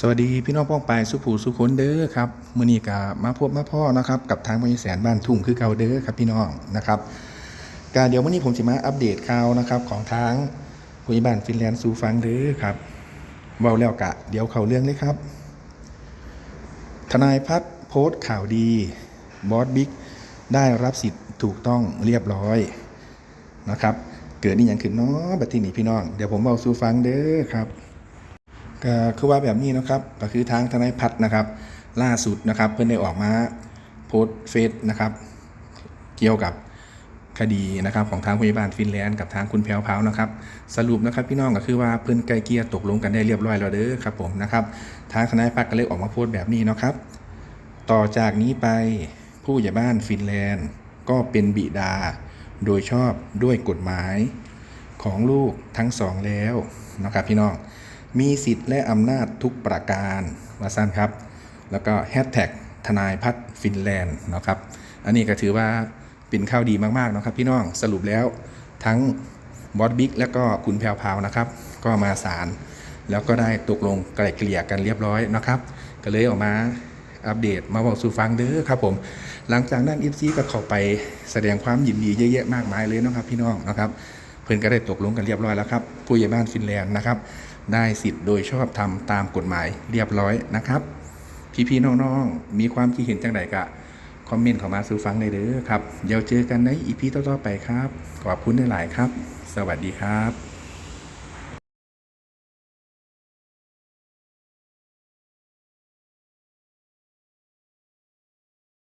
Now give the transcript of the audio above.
สวัสดีพี่น้องป้องปสุภูสุคนเด้อครับมือนี้ก็มาพบมาพ่อนะครับกับทางบริแสนบ้านทุ่งคือเก่าเด้อครับพี่น้องนะครับก็เดี๋ยวมื้อนี้ผมจะมาอัปเดตข่าวนะครับของทางผู้ใหญ่บ้านฟินแลนด์สูฟังเด้อครับเว้าแล้วกะ เดี๋ยวเข้าเรื่องเลยครับ ทนายพัฒโพสต์ข่าวดีบอสบิ๊กได้รับสิทธิ์ถูกต้องเรียบร้อยนะครับ เกิดนี่ยังขึ้นเนาะบัดทีนี้พี่น้อง เดี๋ยวผมเอาสูฟังเด้อครับ ก็คือว่าแบบนี้นะครับก็คือทางทนายพัฒนะครับ ล่าสุดนะครับ เพื่อนได้ออกมาโพสต์เฟซนะครับ เกี่ยวกับคดีนะครับของทางพยาบาลฟินแลนด์กับทางคุณแพรวพาวนะครับ สรุปนะครับพี่น้องก็คือว่าเพื่อนไกลเกียตกลงกันได้เรียบร้อยแล้วเด้อครับผมนะครับ ทางทนายพัฒก็เลยออกมาโพสต์แบบนี้นะครับ ต่อจากนี้ไปผู้ใหญ่บ้านฟินแลนด์ ก็เป็นบิดา โดยชอบด้วยกฎหมายของลูกทั้งสองแล้วนะครับพี่น้อง มีสิทธิ์และอำนาจทุกประการว่าสั้นครับ แล้วก็แฮชแท็กทนายพัฒฟินแลนด์นะครับ อันนี้ก็ถือว่าเป็นข่าวดีมากๆนะครับ พี่น้องสรุปแล้วทั้งบอสบิ๊กและก็คุณแพรวพาวนะครับ ก็มาศาลแล้วก็ได้ตกลงไกล่เกลี่ยกันเรียบร้อยนะครับ ก็เลยออกมาอัปเดตมาบอกสู่ฟังเด้อครับผม หลังจากนั้นอิฟซีก็เข้าไปแสดงความยินดีเยอะแยะมากมายเลยนะครับพี่น้องนะครับ เพื่อนก็ได้ตกลงกันเรียบร้อยแล้วครับ ผู้ใหญ่บ้านฟินแลนด์นะครับ ได้สิทธิ์โดยชอบธรรมตามกฎหมายเรียบร้อยนะครับ พี่ๆน้องๆมีความคิดเห็นจังไดกะคอมเมนต์เข้ามาสู่ฟังได้เด้อครับเดี๋ยวเจอกันในอีพีต่อๆไปครับ ขอบคุณหลายครับ สวัสดีครับ